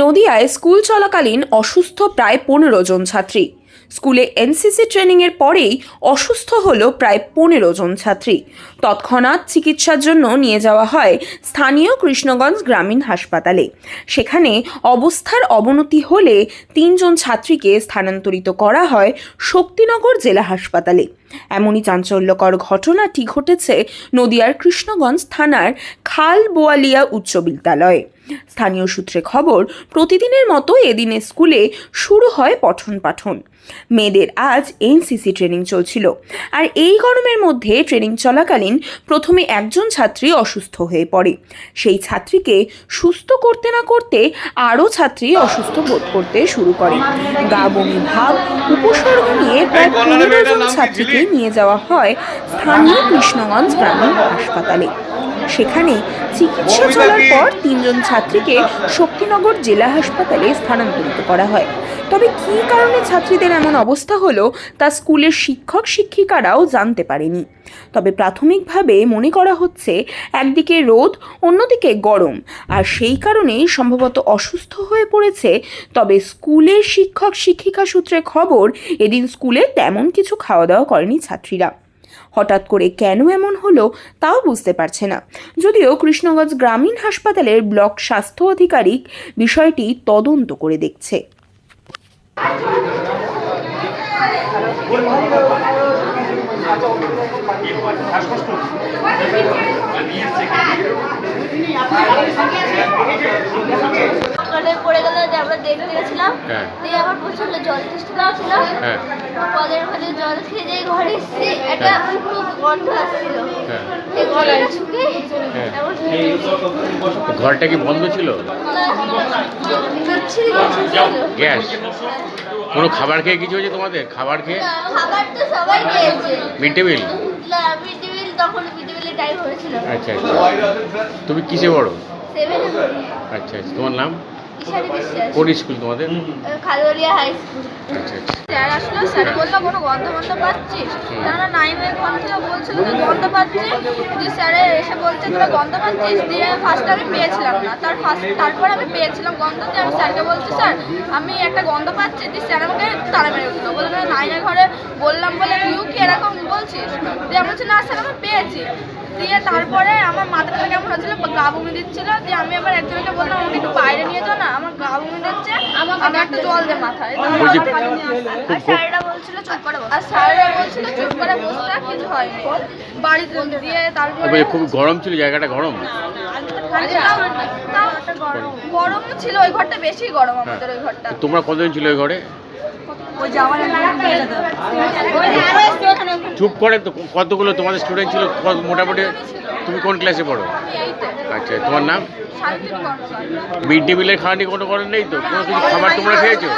নদিয়ায় school চলাকালীন অসুস্থ প্রায় পনেরো জন ছাত্রী। স্কুলে এনসিসি ট্রেনিংয়ের পরেই অসুস্থ হল প্রায় পনেরো জন ছাত্রী। তৎক্ষণাৎ চিকিৎসার জন্য নিয়ে যাওয়া হয় স্থানীয় কৃষ্ণগঞ্জ গ্রামীণ হাসপাতালে। সেখানে অবস্থার অবনতি হলে তিনজন ছাত্রীকে স্থানান্তরিত করা হয় শক্তিনগর জেলা হাসপাতালে। এমনই চাঞ্চল্যকর ঘটনাটি ঘটেছে নদিয়ার কৃষ্ণগঞ্জ থানার খাল বোয়ালিয়া উচ্চ বিদ্যালয়ে। স্থানীয় সূত্রে খবর প্রতিদিনের মতো এদিনে স্কুলে শুরু হয় পঠন পাঠন। মেয়েদের আজ এনসিসি ট্রেনিং চলছিল। আর এই গরমের মধ্যে ট্রেনিং চলাকালীন প্রথমে একজন ছাত্রী অসুস্থ হয়ে পড়ে। সেই ছাত্রীকে সুস্থ করতে না করতে আরও ছাত্রী অসুস্থ বোধ করতে শুরু করে। গা বমি ভাব উপসর্গ নিয়ে প্রায় পনেরো জন ছাত্রীকে নিয়ে যাওয়া হয় স্থানীয় কৃষ্ণগঞ্জ গ্রামীণ হাসপাতালে। সেখানে চিকিৎসা চলার পর তিনজন ছাত্রীকে শক্তিনগর জেলা হাসপাতালে স্থানান্তরিত করা হয়। তবে কী কারণে ছাত্রীদের এমন অবস্থা হলো তা স্কুলের শিক্ষক শিক্ষিকারাও জানতে পারেনি। তবে প্রাথমিকভাবে মনে করা হচ্ছে একদিকে রোদ অন্যদিকে গরম। আর সেই কারণেই সম্ভবত অসুস্থ হয়ে পড়েছে। তবে স্কুলের শিক্ষক শিক্ষিকা সূত্রে খবর এদিন স্কুলে তেমন কিছু খাওয়া দাওয়া করেনি ছাত্রীরা। হঠাৎ করে কেন এমন হলো তাও বুঝতে পারছে না। যদিও কৃষ্ণগঞ্জ গ্রামীণ হাসপাতালের ব্লক স্বাস্থ্য আধিকারিক বিষয়টি তদন্ত করে দেখছে। পড়ে গেল যে আমরা দেখতে গেছিলাম হ্যাঁ। দিয়ে আমার প্রচণ্ড জল লাগছিল হ্যাঁ। কলের মধ্যে জল খেয়ে ঘরে এসেছি একটা গন্ধ আসছিল হ্যাঁ। হ্যাঁ। ঘরটা কি বন্ধ ছিল? গ্যাস? কোনো খাবার খেয়ে কিছু হয়েছে তোমাদের? খাবার খেয়ে? খাবার তো সবাই খেয়েছে। Mid day meal? Mid day meal তখন মিড ডে মিলের টাইম হয়েছিল। আচ্ছা আচ্ছা। তুমি কিসে বড় আচ্ছা আচ্ছা। তোমার নাম? কোন স্কুল তোমাদের? Khaluyaria high school. আচ্ছা আচ্ছা। স্যার আসলো স্যার বলল কোনো গন্ধ গন্ধ পাচ্ছিস? তারা ঘর থেকে বলছিল যে গন্ধ পাচ্ছি যে স্যারে এসে বলছে তোরা গন্ধ পাচ্ছিস? দিয়ে ফার্স্ট আমি পেয়েছিলাম না। তার ফার্স্ট তারপর আমি পেয়েছিলাম গন্ধ দিয়ে আমি স্যারকে বলছি স্যার আমি একটা গন্ধ পাচ্ছি। দিয়ে স্যার আমাকে তারা মেরে দিল। বলল নাইনের ঘরে বললাম বলে তুইও কি এরকম বলছিস? দিয়ে আমি বলছি না স্যার আমি পেয়েছি। দিয়ে তারপরে আমার মাথাটা কেমন হচ্ছিল গা বমি দিচ্ছিল দিয়ে আমি আবার একজনকে বললাম আমাকে একটু বাইরে নিয়ে যাও না আমার গা বমি দিচ্ছে আমি একটা জল দে মাথায়। আর খুব- স্যাররা বলছিল চুপ করে আর স্যাররা বলছিল চুপ করে বসতে কিছু হয়নি। বাড়িতে দিয়ে তারপরে খুব গরম ছিল জায়গাটা গরম? গরম। ছিল ওই ঘরটা বেশি গরম হ্যাঁ। আমাদের ওই ঘরটা। তোমরা কতদিন ছিল ওই ঘরে? চুপ করে তো কতগুলো তোমাদের স্টুডেন্ট ছিল মোটামুটি তুমি কোন ক্লাসে পড়ো? আচ্ছা তোমার নাম? মিড ডে মিলের খাওয়া নিয়ে কোনো করেন নেই তো? কোনো কিছু খাবার তোমরা খেয়েছো?